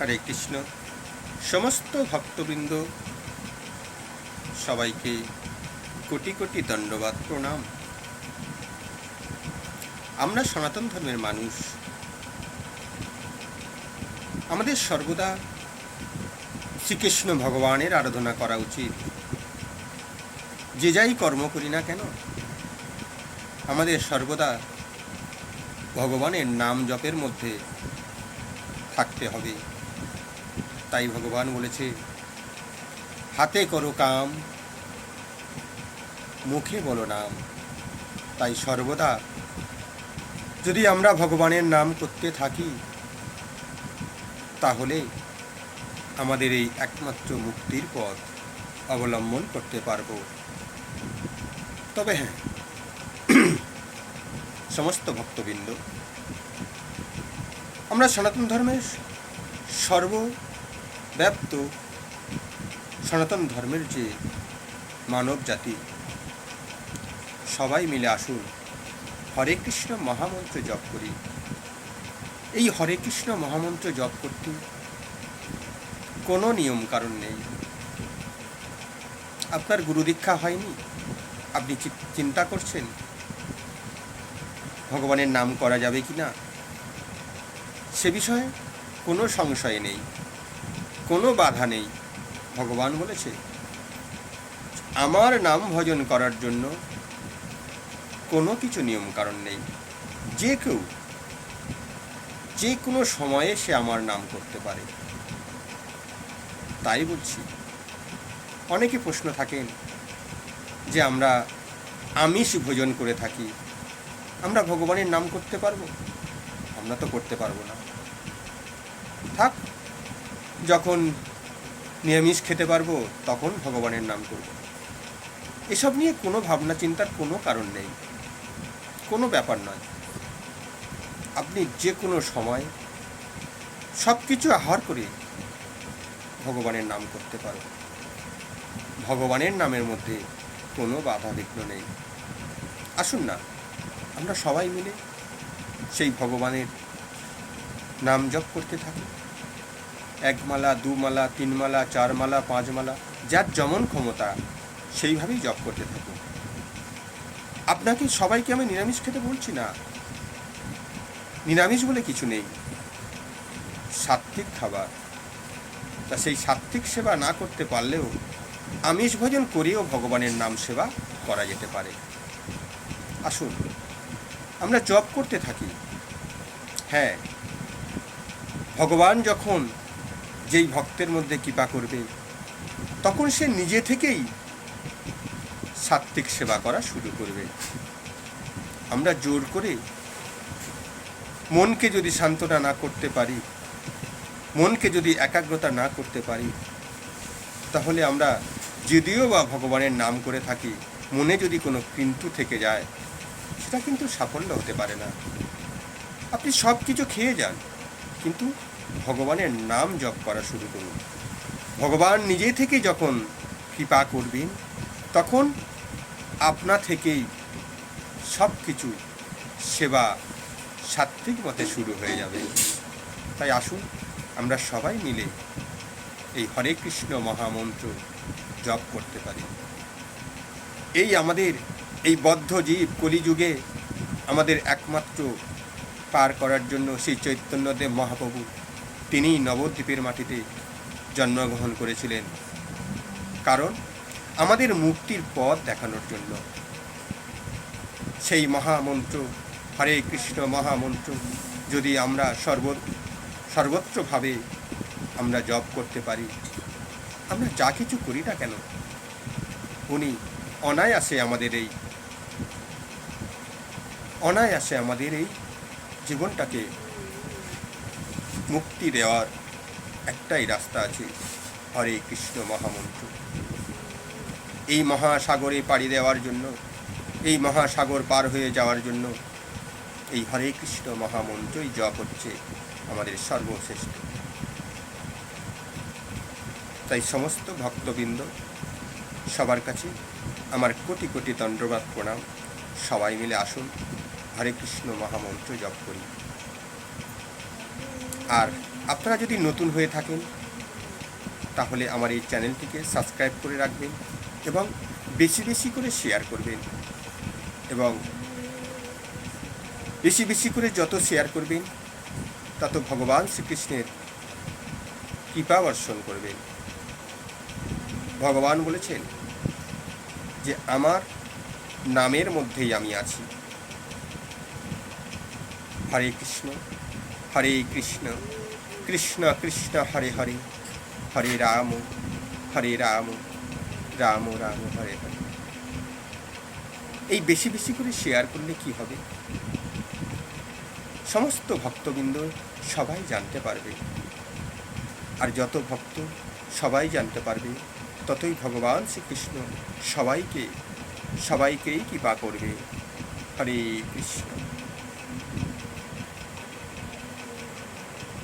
হরে কৃষ্ণ। সমস্ত ভক্তবৃন্দ, সবাইকে কোটি কোটি দণ্ডবাদ, প্রণাম। আমরা সনাতন ধর্মের মানুষ। আমাদের সর্বদা শ্রীকৃষ্ণ ভগবানের আরাধনা করা উচিত। যে যাই কর্ম করি না কেন, আমাদের সর্বদা ভগবানের নাম জপের মধ্যে থাকতে হবে। তাই ভগবান বলেছে, হাতে করো কাম, মুখে বলো নাম। তাই সর্বদা যদি আমরা ভগবানের নাম করতে থাকি, তাহলে আমাদের এই একমাত্র মুক্তির পথ অবলম্বন করতে পারব। তবে হ্যাঁ সমস্ত ভক্তবৃন্দ, আমরা সনাতন ধর্মের সর্বব্যাপ্ত সনাতন ধর্মের যে মানব জাতি, সবাই মিলে আসুন, হরে কৃষ্ণ মহামন্ত্র জপ করি। এই হরে কৃষ্ণ মহামন্ত্র জপ করতে কোনো নিয়ম কারণ নেই। আপনার গুরু দীক্ষা হয়নি? আপনি চিন্তা করছেন? ভগবানের নাম করা যাবে কি না সে বিষয়ে কোনো সংশয় নেই। কোনো বাধা নেই। ভগবান বলেছে, আমার নাম ভজন করার জন্য কোনো কিছু নিয়ম কারণ নেই। যে কেউ, যে কোনো সময়ে সে আমার নাম করতে পারে। তাই বলছি, অনেকে প্রশ্ন থাকেন যে আমরা আমিষ ভোজন করে থাকি, আমরা ভগবানের নাম করতে পারব? আমরা তো করতে পারব না। থাক যখন নিরামিষ খেতে পারব, তখন ভগবানের নাম করব। এসব নিয়ে কোনো ভাবনা চিন্তার কোনো কারণ নেই। কোনো ব্যাপার নয়। আপনি যে কোনো সময় সব কিছু আহার করে ভগবানের নাম করতে পারবেন ভগবানের নামের মধ্যে কোনো বাধা বিঘ্ন নেই। আসুন না, আমরা সবাই মিলে সেই ভগবানের নাম জপ করতে থাকি। এক মালা দু মালা তিন মালা চার মালা পাঁচ মালা যার যেমন ক্ষমতা, সেইভাবেই জপ করতে থাকুন আপনাকে সবাইকে আমি নিরামিষ খেতে বলছি না। নিরামিষ বলে কিছু নেই। সাত্বিক খাবার। তা সেই সাত্বিক সেবা না করতে পারলেও আমিষ ভোজন করেও ভগবানের নাম সেবা করা যেতে পারে। আসুন, আমরা জব করতে থাকি। হ্যাঁ ভগবান যখন যেই ভক্তের মধ্যে কৃপা করবে, তখন সে নিজে থেকেই সাত্বিক সেবা করা শুরু করবে। আমরা জোর করে মনকে যদি সান্ত্বনা না করতে পারি, মনকে যদি একাগ্রতা না করতে পারি, তাহলে আমরা যদিও বা ভগবানের নাম করে থাকি, মনে যদি কোনো কিন্তু থেকে যায়, সেটা কিন্তু সাফল্য হতে পারে না। আপনি সব কিছু খেয়ে যান, কিন্তু ভগবানের নাম জপ করা শুরু করুন। ভগবান নিজে থেকে যখন কৃপা করবেন, তখন আপনা থেকেই সব কিছু সেবা সাত্বিক মতে শুরু হয়ে যাবে। তাই আসুন, আমরা সবাই মিলে এই হরে কৃষ্ণ মহামন্ত্র জপ করতে পারি। এই আমাদের, এই বদ্ধ জীব কলিযুগে আমাদের একমাত্র পার করার জন্য শ্রী চৈতন্যদেব মহাপ্রভু তিনি নবদ্বীপের মাটিতে জন্মগ্রহণ করেছিলেন। কারণ আমাদের মুক্তির পথ দেখানোর জন্য। সেই মহামন্ত্র, হরে কৃষ্ণ মহামন্ত্র যদি আমরা সর্ব সর্বত্রভাবে আমরা জপ করতে পারি, আমরা যা কিছু করি না কেন? উনি অনায়াসে আমাদের এই, অনায়াসে আমাদের এই জীবনটাকে মুক্তি দেওয়ার একটাই রাস্তা আছে হরে কৃষ্ণ মহামন্ত্র। এই মহাসাগরে পাড়ি দেওয়ার জন্য, এই মহাসাগর পার হয়ে যাওয়ার জন্য এই হরে কৃষ্ণ মহামন্ত্রই জপ হচ্ছে আমাদের সর্বশ্রেষ্ঠ। তাই সমস্ত ভক্তবৃন্দ, সবার কাছে আমার কোটি কোটি দণ্ডবাদ প্রণাম। সবাই মিলে আসুন, হরে কৃষ্ণ মহামন্ত্র জপ করি। আর আপনারা যদি নতুন হয়ে থাকেন, তাহলে আমার এই চ্যানেলটিকে সাবস্ক্রাইব করে রাখবেন এবং বেশি বেশি করে শেয়ার করবেন এবং বেশি বেশি করে যত শেয়ার করবেন, তত ভগবান শ্রীকৃষ্ণের কৃপা বর্ষণ করবেন। ভগবান বলেছেন যে, আমার নামের মধ্যেই আমি আছি। হরে কৃষ্ণ। হরে কৃষ্ণ কৃষ্ণ কৃষ্ণ, হরে হরে হরে রাম হরে রাম রাম রাম, হরে হরে। এই বেশি বেশি করে শেয়ার করলে কি হবে? সমস্ত ভক্তবৃন্দ সবাই জানতে পারবে। আর যত ভক্ত সবাই জানতে পারবে, ততই ভগবান শ্রীকৃষ্ণ সবাইকে, সবাইকেই কৃপা করবে। হরে কৃষ্ণ।